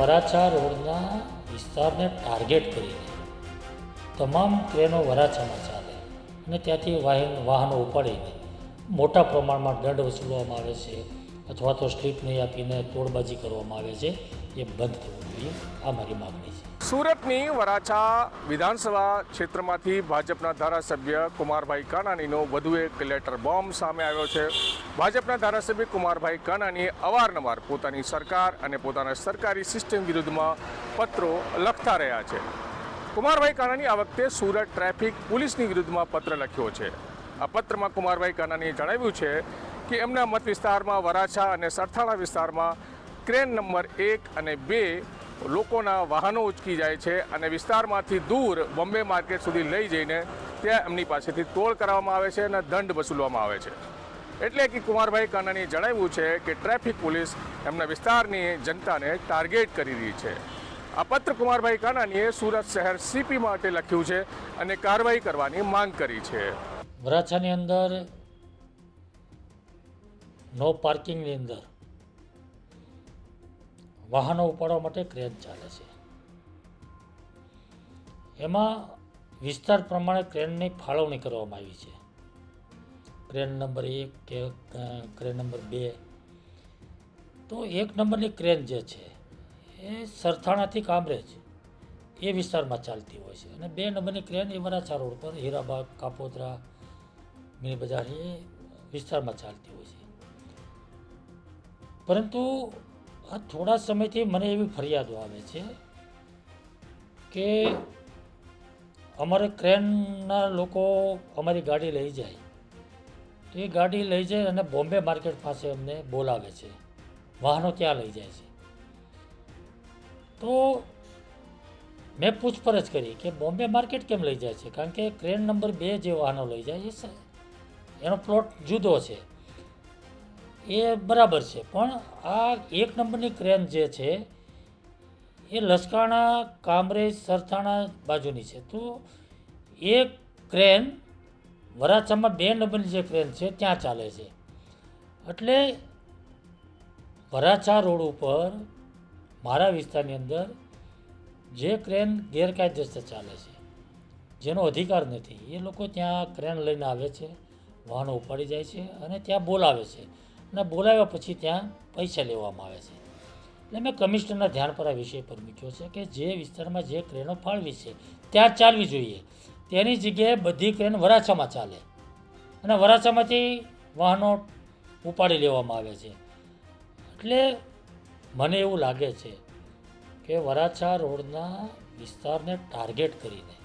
વરાછા રોડના વિસ્તારને ટાર્ગેટ કરીને તમામ ટ્રેનો વરાછામાં ચાલે અને ત્યાંથી વાહન, વાહનો ઉપાડીને મોટા પ્રમાણમાં દંડ વસૂલવામાં આવે છે અથવા તો સ્લીપ નહીં આપીને તોડબાજી કરવામાં આવે છે, એ બંધ થવું જોઈએ. આ મારી માગણી છે. સુરતની વરાછા વિધાનસભા ક્ષેત્રમાંથી ભાજપના ધારાસભ્ય કુમારભાઈ કાનાણીનો વધુ એક લેટર બોમ્બ સામે આવ્યો છે. ભાજપના ધારાસભ્ય કુમારભાઈ કાનાણીએ અવારનવાર પોતાની સરકાર અને પોતાના સરકારી સિસ્ટમ વિરુદ્ધમાં પત્રો લખતા રહ્યા છે. કુમારભાઈ કાનાણી આ વખતે સુરત ટ્રાફિક પોલીસની વિરુદ્ધમાં પત્ર લખ્યો છે. આ પત્રમાં કુમારભાઈ કાનાણીએ જણાવ્યું છે કે એમના મત વિસ્તારમાં વરાછા અને સરથાણા વિસ્તારમાં ક્રેન નંબર એક અને બે લોકોના વાહનો ઉચકી જાય છે અને વિસ્તારમાંથી દૂર બોમ્બે માર્કેટ સુધી લઈ જઈને ત્યાં એમની પાસેથી તોડ કરવામાં આવે છે અને દંડ વસૂલવામાં આવે છે. એટલે કે કુમારભાઈ કાનાણીએ જણાવ્યું છે કે ટ્રાફિક પોલીસ એમના વિસ્તારની જનતાને ટાર્ગેટ કરી રહી છે. આ પત્ર કુમારભાઈ કાનાણીએ સુરત શહેર સીપી માટે લખ્યું છે અને કાર્યવાહી કરવાની માંગ કરી છે. વરાછાની અંદર નો પાર્કિંગની અંદર વાહનો ઉપાડવા માટે ક્રેન ચાલે છે. એમાં વિસ્તાર પ્રમાણે ક્રેનની ફાળવણી કરવામાં આવી છે. ક્રેન નંબર એક કે ક્રેન નંબર બે. તો એક નંબરની ક્રેન જે છે, એ સરથાણાથી કામરેજ એ વિસ્તારમાં ચાલતી હોય છે. અને બે નંબરની ક્રેન એ વરાછા રોડ પર, હીરાબાગ, કાપોદરા મિની બજાર એ વિસ્તારમાં ચાલતી હોય છે. પરંતુ આ થોડા સમયથી મને એવી ફરિયાદો આવે છે કે અમારે ક્રેનના લોકો અમારી ગાડી લઈ જાય. તો એ ગાડી લઈ જાય અને બોમ્બે માર્કેટ પાસે અમને બોલાવે છે. વાહનો ત્યાં લઈ જાય છે. તો મેં પૂછપરછ કરી કે બોમ્બે માર્કેટ કેમ લઈ જાય છે? કારણ કે ક્રેન નંબર બે જે વાહનો લઈ જાય એ એનો પ્લોટ જુદો છે. એ બરાબર છે. પણ આ એક નંબરની ક્રેન જે છે, એ લસકાણા, કામરેજ, સરથાણા બાજુની છે. તો એ ક્રેન વરાછામાં બે નંબરની જે ક્રેન છે, ત્યાં ચાલે છે. એટલે વરાછા રોડ ઉપર, મારા વિસ્તારની અંદર જે ક્રેન ગેરકાયદેસર ચાલે છે, જેનો અધિકાર નથી, એ લોકો ત્યાં ક્રેન લઈને આવે છે, વાહનો ઉપાડી જાય છે અને ત્યાં બોલાવે છે. અને બોલાવ્યા પછી ત્યાં પૈસા લેવામાં આવે છે. એટલે મેં કમિશનરના ધ્યાન પર આ વિષય પર મૂક્યો છે કે જે વિસ્તારમાં જે ક્રેનો ફાળવી છે, ત્યાં ચાલવી જોઈએ. તેની જગ્યાએ બધી ક્રેન વરાછામાં ચાલે. અને વરાછામાંથી વાહનો ઉપાડી લેવામાં આવે છે. એટલે મને એવું લાગે છે કે વરાછા રોડના વિસ્તારને ટાર્ગેટ કરીને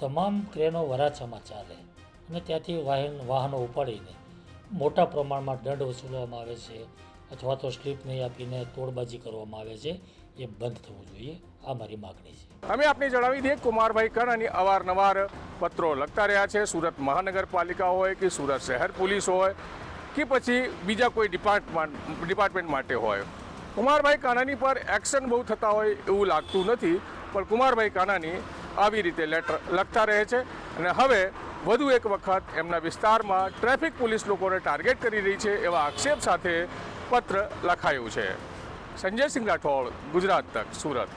તમામ ક્રેનો વરાછામાં ચાલે અને ત્યાંથી વાહન, વાહનો ઉપાડીને મોટા પ્રમાણમાં દંડ વસૂલવામાં આવે છે અથવા તો સ્લીપ નહીં આપીને તોડબાજી કરવામાં આવે છે. એ બંધ થવું જોઈએ. આ મારી માગણી છે. અમે આપને જણાવી દઈએ કુમારભાઈ કાનાણી અવારનવાર પત્રો લખતા રહ્યા છે. સુરત મહાનગરપાલિકા હોય કે સુરત શહેર પોલીસ હોય કે પછી બીજા કોઈ ડિપાર્ટમેન્ટ ડિપાર્ટમેન્ટ માટે હોય. કુમારભાઈ કાનાની પર એક્શન બહુ થતા હોય એવું લાગતું નથી, પણ કુમારભાઈ કાનાની આવી રીતે લેટર લખતા રહે છે. અને હવે વધુ એક વખત એમના વિસ્તારમાં ટ્રાફિક પોલીસ લોકોને ટાર્ગેટ કરી રહી છે એવા આક્ષેપ સાથે પત્ર લખાયું છે. સંજય સિંહ રાઠોડ ગુજરાત તક સુરત.